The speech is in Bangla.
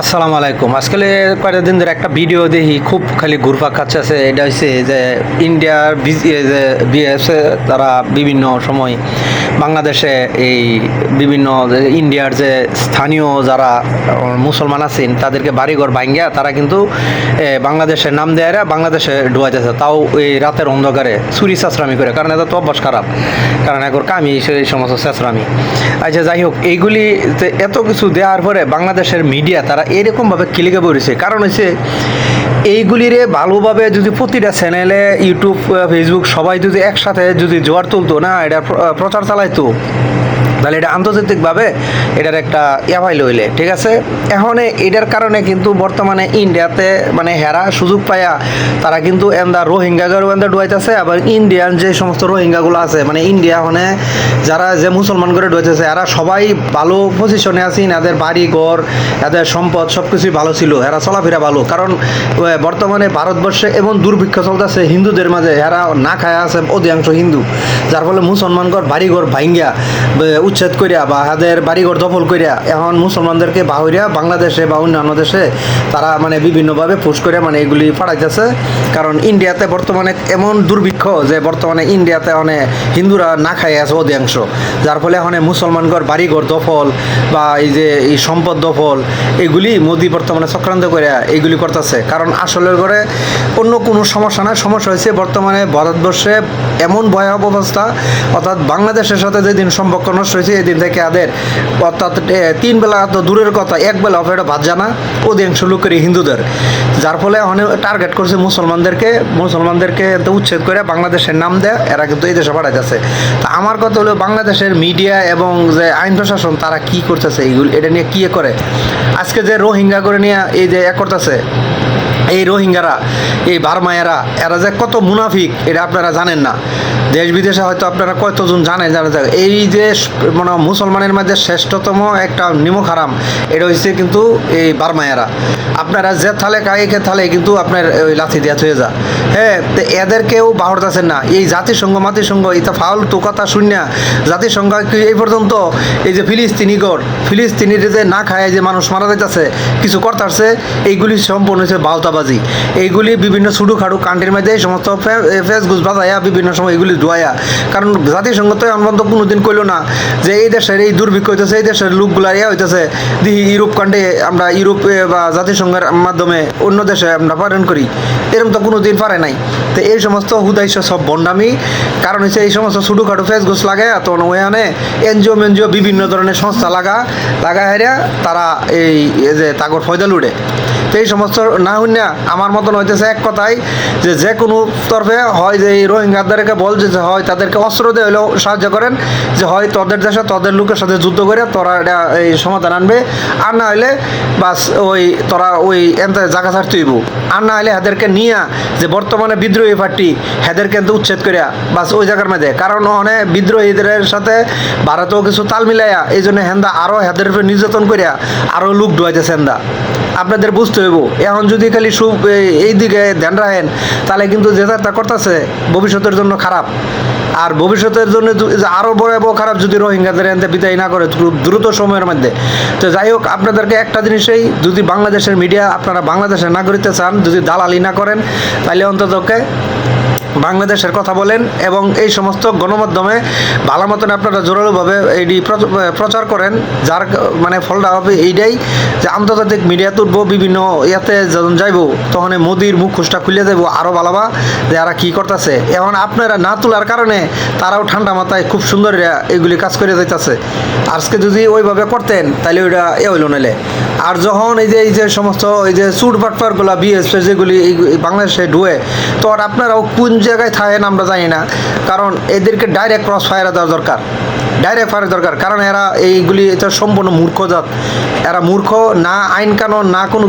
আসসালামু আলাইকুম। আজকাল কয়েকটা দিন ধরে একটা ভিডিও দেখি, খুব খালি ঘুরপাক খাচ্ছে। এটা হচ্ছে যে ইন্ডিয়ার বিএস তারা বিভিন্ন সময় বাংলাদেশে এই বিভিন্ন ইন্ডিয়ার যে স্থানীয় যারা মুসলমান আছেন, তাদেরকে বাড়িঘর ভাঙ্গিয়া তারা কিন্তু বাংলাদেশের নাম দেয় বাংলাদেশে ঢুয়াইতেছে তাও এই রাতের অন্ধকারে চুরি চাষরামি করে, কারণ এটা তো অভ্যাস খারাপ। কারণ এখন কামি সেই সমস্ত চেঁচড়ামি আচ্ছা যাই হোক, এইগুলি এত কিছু দেওয়ার পরে বাংলাদেশের মিডিয়া তারা এরকমভাবে ক্লিকে পড়েছে কারণ হচ্ছে এইগুলিরে ভালোভাবে যদি প্রতিটা চ্যানেলে ইউটিউব ফেসবুক সবাই যদি একসাথে যদি জোয়ার তুলতো, না, এটা প্রচার চালাইতো তাহলে এটা আন্তর্জাতিকভাবে এটার একটা ইয়াভাইল হইলে, ঠিক আছে? এখন এটার কারণে কিন্তু বর্তমানে ইন্ডিয়াতে মানে হেরা সুযোগ পায়া তারা কিন্তু এন্দা রোহিঙ্গাগারও এন্দা ডুয়াইতেছে, আবার ইন্ডিয়ান যে সমস্ত রোহিঙ্গাগুলো আছে মানে ইন্ডিয়া মানে যারা যে মুসলমান করে ডুয়াইতেছে, এরা সবাই ভালো পজিশনে আছেন এদের বাড়ি, ঘর, এদের সম্পদ সব কিছুই ভালো ছিল, এরা চলাফেরা ভালো। কারণ বর্তমানে ভারতবর্ষে এমন দুর্ভিক্ষ চলতেছে, হিন্দুদের মাঝে এরা না খায় আছে অধিকাংশ হিন্দু, যার ফলে মুসলমানগর বাড়িঘর বে- উচ্ছেদ করিয়া বা হাদের বাড়িঘর দখল করিয়া এখন মুসলমানদেরকে বাহরিয়া বাংলাদেশে বা অন্যান্য দেশে তারা মানে বিভিন্নভাবে ফুস করে মানে এগুলি পাঠাইতেছে কারণ ইন্ডিয়াতে বর্তমানে এমন দুর্ভিক্ষ যে বর্তমানে ইন্ডিয়াতে অনেক হিন্দুরা না খাই আছে অধিকাংশ। যার ফলে এখন মুসলমানগর বাড়িঘর দখল বা এই যে এই সম্পদ দখল, এগুলি মোদি বর্তমানে চক্রান্ত করে এইগুলি করতেছে। কারণ আসলে করে অন্য কোনো সমস্যা না সমস্যা হয়েছে বর্তমানে ভারতবর্ষে এমন ভয়াবহ অবস্থা, অর্থাৎ বাংলাদেশের সাথে যেদিন সম্পর্ক নষ্ট হয়েছে এই দিন থেকে এদের অর্থাৎ তিন বেলা তো দূরের কথা, এক বেলা অফেটা ভাত জানা অধিকাংশ লোকের হিন্দুদের। যার ফলে অনেক টার্গেট করছে মুসলমানদেরকে মুসলমানদেরকে উচ্ছেদ করে বাংলাদেশের নাম দেয়, এরা কিন্তু এই দেশে পাঠাইতেছে তা আমার কথা হলো, বাংলাদেশের মিডিয়া এবং যে আইন প্রশাসন, তারা কি করতেছে এইগুলো, এটা নিয়ে কি করে? আজকে যে রোহিঙ্গা করে নিয়ে এই যে এ করতেছে এই রোহিঙ্গারা, এই বার্মায়েরা এরা যে কত মুনাফিক, এটা আপনারা জানেন না। দেশ বিদেশে হয়তো আপনারা কতজন জানেন জানেন। এই যে মানে মুসলমানের মধ্যে শ্রেষ্ঠতম একটা নিমক হারাম, এটা হচ্ছে কিন্তু এই বার্মায়েরা আপনারা যে থালে কাইকে থালে কিন্তু আপনার ওই লাথি দেওয়া হয়ে যা। হ্যাঁ তো এদেরকেও বাহরতেছেন না। এই জাতিসংঘ, মাতিসংঘ এটা ফাউল তো কথা শূন্য জাতিসংঘ এই পর্যন্ত এই যে ফিলিস্তিনিগর ফিলিস্তিনির যে না খায় যে মানুষ মারা যাইতেছে, কিছু করতেছে, এইগুলি সম্পূর্ণ হচ্ছে বাউতাবাজি এইগুলি বিভিন্ন ছুটু খাটু কান্ট্রির মধ্যে এই সমস্ত ফেস গুজ বাজাইয়া বিভিন্ন সময় এগুলি ধোয়া কারণ জাতিসংঘ তো এখন পর্যন্ত কোনোদিন কইলো না যে এই দেশের এই দুর্ভিক্ষ হইতেছে, এই দেশের লোকগুলা ইয়া হইতেছে। দিহি ইউরোপ কান্ডে আমরা ইউরোপে বা জাতিসংঘের মাধ্যমে অন্য দেশে আমরা প্রেরণ করি। এরকম তো কোনো দিন পারে নাই। তো এই সমস্ত হুদাইশ সব বন্ডামি কারণ হচ্ছে এই সমস্ত ছোটোখাটো ফেস গোস লাগে তো ওখানে এনজিও মেনজিও বিভিন্ন ধরনের সংস্থা লাগা লাগা হেরিয়া তারা এই যে তাগর ফয়দা লুড়ে তো এই সমস্ত না শুনিয়া আমার মতন হইতেছে এক কথাই যে যে কোনো তরফে হয় যে এই রোহিঙ্গাদেরকে বল যে হয় তাদেরকে অস্ত্র দিয়ে হলেও সাহায্য করেন, যে হয় তোদের দেশে তোদের লোকের সাথে যুদ্ধ করে তোরা এটা এই সমাধান আনবে, আর না হলে বাস ওই তোরা ওই এনতে জায়গা ছাড়তে হইব। আর না হলে এদেরকে নিয়া যে বর্তমানে বিদ্রোহী পার্টি হেদেরকে কিন্তু উচ্ছেদ করিয়া বাস ওই জায়গার মধ্যে। কারণ ওখানে বিদ্রোহীদের সাথে ভারতেও কিছু তাল মিলাইয়া এই জন্য হেন্দা আরও হেদের উপরে নির্যাতন করিয়া আরও লুক ডুয়াইতেছে হেন্দা। আপনাদের বুঝতে হইব, এখন যদি খালি সু এই- এই দিকে ধ্যান রাখেন, তাহলে কিন্তু যে তা করতেছে, ভবিষ্যতের জন্য খারাপ। আর ভবিষ্যতের জন্য আরও বড় বড় খারাপ যদি রোহিঙ্গাদের এনতে বিদায় না করে খুব দ্রুত সময়ের মধ্যে। তো যাই হোক, আপনাদেরকে একটা জিনিসেই যদি বাংলাদেশের মিডিয়া আপনারা বাংলাদেশের নাগরিকতে চান, যদি দালালি না করেন, তাহলে অন্ততকে বাংলাদেশের কথা বলেন এবং এই সমস্ত গণমাধ্যমে ভালো মতন আপনারা জোরালোভাবে এইটি প্র- প্রচার করেন, যার মানে ফলটা হবে এইটাই যে আন্তর্জাতিক মিডিয়া তুলব, বিভিন্ন ইয়াতে যখন যাইব তখন মোদির মুখ খুশটা খুলে দেবো আরও ভালোবা যে এরা কী করতেছে। এখন আপনারা না তোলার কারণে তারাও ঠান্ডা মাথায় খুব সুন্দর এগুলি কাজ করে যাইতেছে। আজকে যদি ওইভাবে করতেন তাহলে ওইটা এ হইল নাইলে। আর যখন এই যে এই যে সমস্ত এই যে সুট বাটপারগুলা বিএসপি যেগুলি বাংলাদেশে ঢুয়ে, তো আর আপনারাও কোন জায়গায় থাকেন আমরা জানি না। কারণ এদেরকে ডাইরেক্ট ক্রস ফায়ার দেওয়া দরকার। ডাইরেক্ট ফায়ার দরকার। কারণ এরা এইগুলি, এটা সম্পূর্ণ মূর্খ জাত। এরা মূর্খ, না আইন কানুন না কোনো